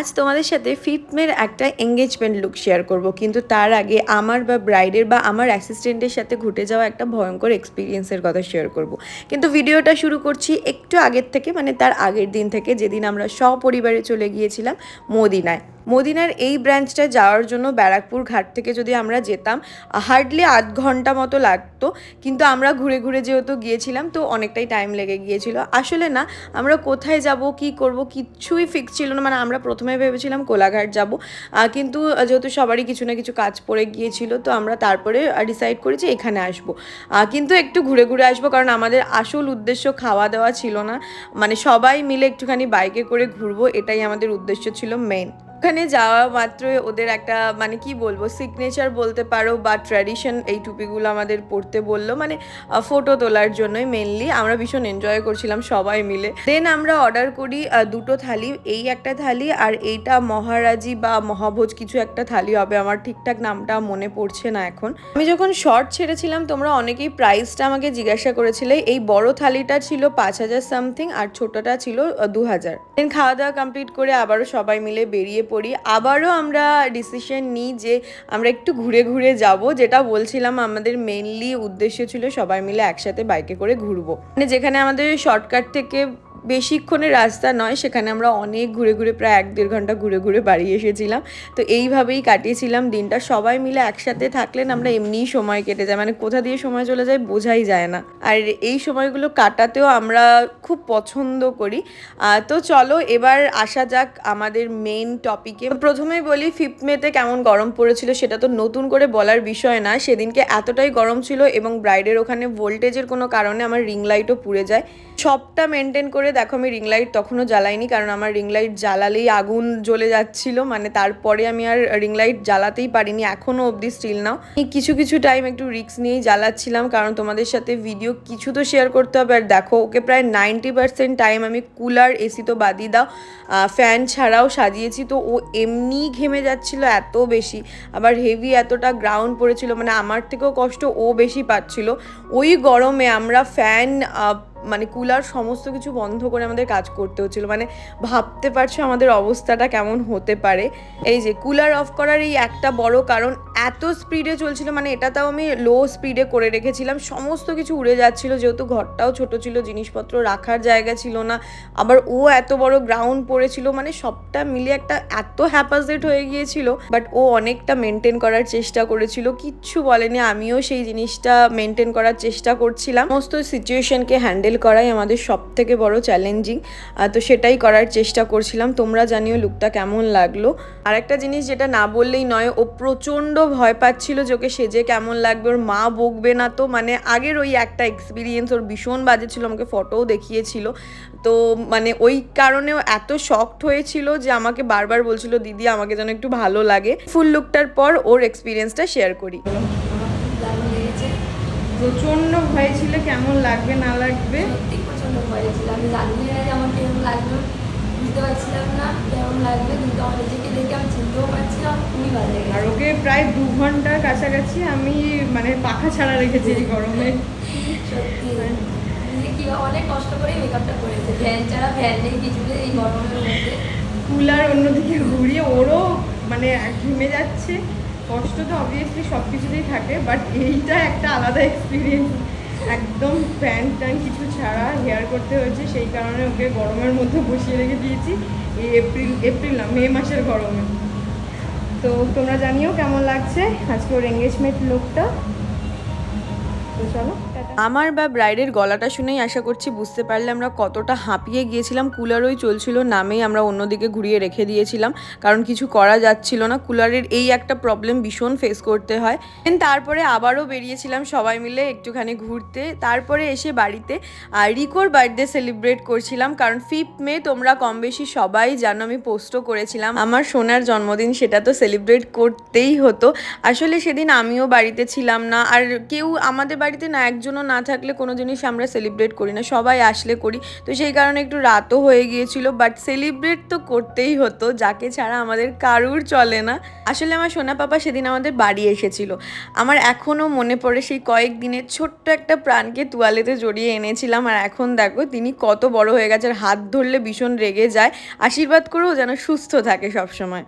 আজ তোমাদের সাথে ফিটমের একটা এঙ্গেজমেন্ট লুক শেয়ার করব। কিন্তু তার আগে আমার বা ব্রাইডের বা আমার অ্যাসিস্ট্যান্টের সাথে ঘটে যাওয়া একটা ভয়ঙ্কর এক্সপিরিয়েন্সের কথা শেয়ার করব। কিন্তু ভিডিওটা শুরু করছি একটু আগের থেকে মানে তার আগের দিন থেকে, যেদিন আমরা সপরিবারে চলে গিয়েছিলাম মদিনায়। মদিনার এই ব্রাঞ্চটা যাওয়ার জন্য ব্যারাকপুর ঘাট থেকে যদি আমরা যেতাম হার্ডলি আধ ঘণ্টা মতো লাগতো। কিন্তু আমরা ঘুরে ঘুরে যেহেতু গিয়েছিলাম, তো অনেকটাই টাইম লেগে গিয়েছিল। আসলে না, আমরা কোথায় যাব, কি করব কিচ্ছুই ফিক্স ছিল না। মানে আমরা প্রথমে ভেবেছিলাম কোলাঘাট যাব। কিন্তু যেহেতু সবারই কিছু না কিছু কাজ পড়ে গিয়েছিল, তো আমরা তারপরে ডিসাইড করেছি এখানে আসব। কিন্তু একটু ঘুরে ঘুরে আসব, কারণ আমাদের আসল উদ্দেশ্য খাওয়া দাওয়া ছিল না। মানে সবাই মিলে একটুখানি বাইকে করে ঘুরবো, এটাই আমাদের উদ্দেশ্য ছিল মেন ওখানে যাওয়া মাত্রই ওদের একটা মানে কি বলব সিগনেচার বলতে পারো বা ট্র্যাডিশন এই টুপিগুলো আমাদের পরতে বলল। মানে ফটো তোলার জন্যই মেনলি আমরা ভীষণ এনজয় করছিলাম সবাই মিলে। দেন আমরা অর্ডার করি দুটো থালি। এই একটা থালি আর এইটা মহারাজি বা মহাভোজ কিছু একটা থালি হবে। আমার ঠিকঠাক নামটা মনে পড়ছে না এখন। আমি যখন শর্ট ছেড়েছিলাম, তোমরা অনেকেই প্রাইসটা আমাকে জিজ্ঞাসা করেছিলে, এই বড় থালিটা ছিল পাঁচ হাজার সামথিং আর ছোটটা ছিল দু হাজার। দেন খাওয়া দাওয়া কমপ্লিট করে আবারও সবাই মিলে বেরিয়ে পড়ি। আবারও আমরা ডিসিশন নিই যে আমরা একটু ঘুরে ঘুরে যাব। যেটা বলছিলাম, আমাদের মেনলি উদ্দেশ্য ছিল সবাই মিলে একসাথে বাইকে করে ঘুরবো। মানে যেখানে আমাদের শর্টকাট থেকে বেশিক্ষণের রাস্তা নয়, সেখানে আমরা অনেক ঘুরে ঘুরে প্রায় এক দেড় ঘণ্টা ঘুরে ঘুরে বাড়ি এসেছিলাম। তো এইভাবেই কাটিয়েছিলাম দিনটা। সবাই মিলে একসাথে থাকলেন আমরা এমনিই সময় কেটে যায়। মানে কোথা দিয়ে সময় চলে যায় বোঝাই যায় না। আর এই সময়গুলো কাটাতেও আমরা খুব পছন্দ করি। তো চলো এবার আসা যাক আমাদের মেন টপিকে প্রথমে বলি ফিফথ মেতে কেমন গরম পড়েছিল সেটা তো নতুন করে বলার বিষয় না। সেদিনকে এতটাই গরম ছিল এবং ব্রাইডের ওখানে ভোল্টেজের কোনো কারণে আমার রিং লাইটও পুড়ে যায়। সবটা মেনটেন করে দেখো আমি রিং লাইট তখনও জ্বালাইনি, কারণ আমার রিং লাইট জ্বালালেই আগুন জ্বলে যাচ্ছিল। মানে তারপরে আমি আর রিং লাইট জ্বালাতেই পারিনি, এখনও অবধি স্টিল নাও কিছু কিছু টাইম একটু রিস্ক নিয়েই জ্বালাচ্ছিলাম, কারণ তোমাদের সাথে ভিডিও কিছু তো শেয়ার করতে হবে। আর দেখো, ওকে প্রায় নাইনটি পার্সেন্ট টাইম আমি কুলার এসি তো বাদই দাও ফ্যান ছাড়াও সাজিয়েছি। তো ও এমনি ঘেমে যাচ্ছিল এত বেশি, আবার হেভি এতটা গ্রাউন্ড পড়েছিল। মানে আমার থেকেও কষ্ট ও বেশি পাচ্ছিল। ওই গরমে আমরা ফ্যান মানে কুলার সমস্ত কিছু বন্ধ করে আমাদের কাজ করতে হচ্ছিল। মানে ভাবতে পারছ আমাদের অবস্থাটা কেমন হতে পারে। এই যে কুলার অফ করার এই একটা বড় কারণ এত স্পিডে চলছিল মানে এটাতেও আমি লো স্পিডে করে রেখেছিলাম। সমস্ত কিছু উড়ে যাচ্ছিল, যেহেতু ঘরটাও ছোট ছিল, জিনিসপত্র রাখার জায়গা ছিল না। আবার ও এত বড় গ্রাউন্ড পড়েছিল মানে সবটা মিলিয়ে একটা এত হ্যাপাসেট হয়ে গিয়েছিল বাট ও অনেকটা মেনটেন করার চেষ্টা করেছিল। কিচ্ছু বলেনি, আমিও সেই জিনিসটা মেনটেন করার চেষ্টা করছিলাম। সমস্ত সিচুয়েশনকে হ্যান্ডেল করাই আমাদের সব থেকে বড় চ্যালেঞ্জিং তো সেটাই করার চেষ্টা করছিলাম। তোমরা জানিও লুকটা কেমন লাগল। আর একটা জিনিস যেটা না বললেই নয়, ও প্রচণ্ড ভয় পাচ্ছিল যে ওকে সেজে কেমন লাগবে ওর মা বকবে না তো। মানে আগের ওই একটা এক্সপিরিয়েন্স ওর ভীষণ বাজে ছিল আমাকে ফটোও দেখিয়েছিল। তো মানে ওই কারণেও এত শকড হয়েছিল যে আমাকে বারবার বলছিল দিদি আমাকে যেন একটু ভালো লাগে। ফুল লুকটার পর ওর এক্সপিরিয়েন্সটা শেয়ার করি। প্রচণ্ড ভয় ছিল কেমন লাগবে না লাগবে? প্রচণ্ড ভয় ছিল। আমি জানি না আমার কেমন লাগবে বুঝতে পারছিলাম না কেমন লাগবে কিন্তু আমার নিজেকে দেখে আমি চিনতেও পারছিলাম খুবই ভালো লেগেছে। আর ওকে প্রায় দু ঘণ্টার কাছাকাছি আমি মানে পাখা ছাড়া রেখেছি এই গরমে। সত্যি। নিজে কি অনেক কষ্ট করে মেকআপটা করেছে। ফ্যান ছাড়া ফ্যান নেই কিছু এই গরমের মধ্যে। কুলার অন্যদিকে ঘুরিয়ে ওরও মানে ঘেমে যাচ্ছে। কষ্ট তো অবভিয়াসলি সব কিছুতেই থাকে বাট এইটা একটা আলাদা এক্সপিরিয়েন্স একদম প্যান্ট ট্যান কিছু ছাড়া হেয়ার করতে হয়েছে, সেই কারণে ওকে গরমের মধ্যে বসিয়ে রেখে দিয়েছি। এই এপ্রিল এপ্রিল না, মে মাসের গরমে। তো তোমরা জানিও কেমন লাগছে আজকে ওর এঙ্গেজমেন্ট লোকটা তো চলো। আমার বা ব্রাইডের গলাটা শুনেই আশা করছি বুঝতে পারলে আমরা কতটা হাঁপিয়ে গিয়েছিলাম। কুলারই চলছিল, নামেই আমরা অন্যদিকে ঘুরিয়ে রেখে দিয়েছিলাম। কারণ কিছু করা যাচ্ছিল না। কুলারের এই একটা প্রবলেম ভীষণ ফেস করতে হয়। Then তারপরে আবারও বেরিয়েছিলাম সবাই মিলে একটুখানি ঘুরতে। তারপরে এসে বাড়িতে আর রিকোর বার্থডে সেলিব্রেট করছিলাম। কারণ ফিফথ মে তোমরা কম বেশি সবাই জানো আমি পোস্টও করেছিলাম। আমার সোনার জন্মদিন সেটা তো সেলিব্রেট করতেই হতো। আসলে সেদিন আমিও বাড়িতে ছিলাম না। আর কেউ আমাদের বাড়িতে না একজনও না থাকলে কোনো জিনিস আমরা সেলিব্রেট করি না, সবাই আসলে করি। তো সেই কারণে একটু রাতও হয়ে গিয়েছিল বাট সেলিব্রেট তো করতেই হতো, যাকে ছাড়া আমাদের কারুর চলে না। আসলে আমার সোনা পাপা সেদিন আমাদের বাড়ি এসেছিল। আমার এখনও মনে পড়ে সেই কয়েক দিনের ছোট্ট একটা প্রাণকে তোয়ালেতে জড়িয়ে এনেছিলাম, আর এখন দেখো তিনি কত বড় হয়ে গেছে, আর হাত ধরলে ভীষণ রেগে যায়। আশীর্বাদ করেও যেন সুস্থ থাকে সবসময়।